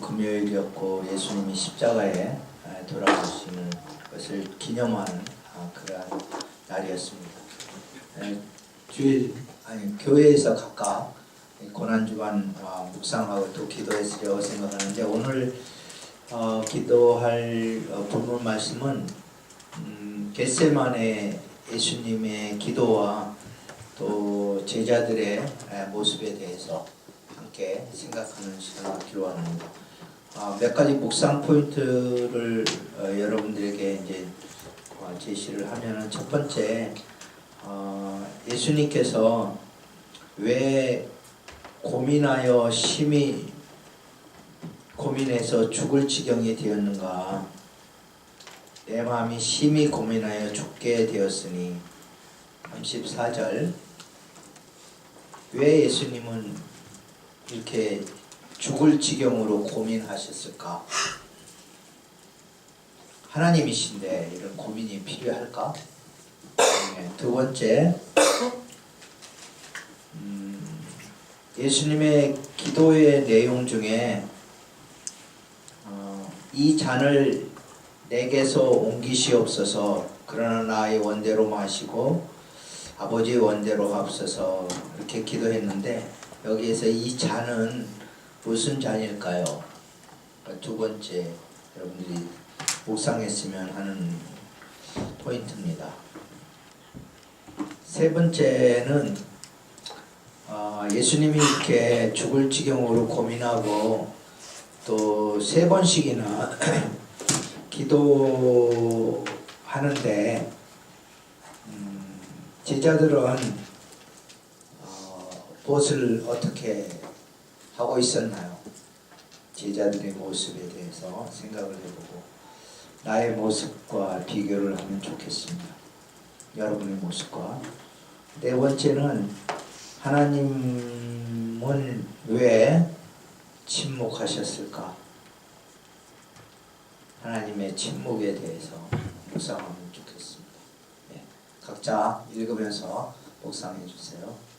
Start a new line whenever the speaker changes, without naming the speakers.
금요일이었고 예수님이 십자가에 아, 돌아가시는 것을 기념하는 아, 그러한 날이었습니다. 에, 주일 아니 교회에서 각각 고난 주간 아, 묵상하고 또 기도했으려고 생각하는데 오늘 어, 기도할 어, 본문 말씀은 음, 겟세만의 예수님의 기도와 또 제자들의 에, 모습에 대해서 함께 생각하는 시간을 갖기로 합니다. 아, 몇 가지 묵상 포인트를 어, 여러분들에게 이제 어, 제시를 하면은 첫 번째 어, 예수님께서 왜 고민하여 심히 고민해서 죽을 지경이 되었는가? 내 마음이 심히 고민하여 죽게 되었으니 34절 왜 예수님은 이렇게 죽을 지경으로 고민하셨을까? 하나님이신데 이런 고민이 필요할까? 네, 두 번째 음, 예수님의 기도의 내용 중에 어, 이 잔을 내게서 옮기시옵소서 그러나 나의 원대로 마시고 아버지의 원대로 하옵소서 이렇게 기도했는데 여기에서 이 잔은 무슨 잔일까요? 두 번째 여러분들이 묵상했으면 하는 포인트입니다. 세 번째는 어, 예수님이 이렇게 죽을 지경으로 고민하고 또 세 번씩이나 기도하는데 음, 제자들은 어, 무엇을 어떻게 하고 있었나요? 제자들의 모습에 대해서 생각을 해보고 나의 모습과 비교를 하면 좋겠습니다. 여러분의 모습과 네 번째는 하나님은 왜 침묵하셨을까? 하나님의 침묵에 대해서 묵상하면 좋겠습니다. 네, 각자 읽으면서 묵상해 주세요.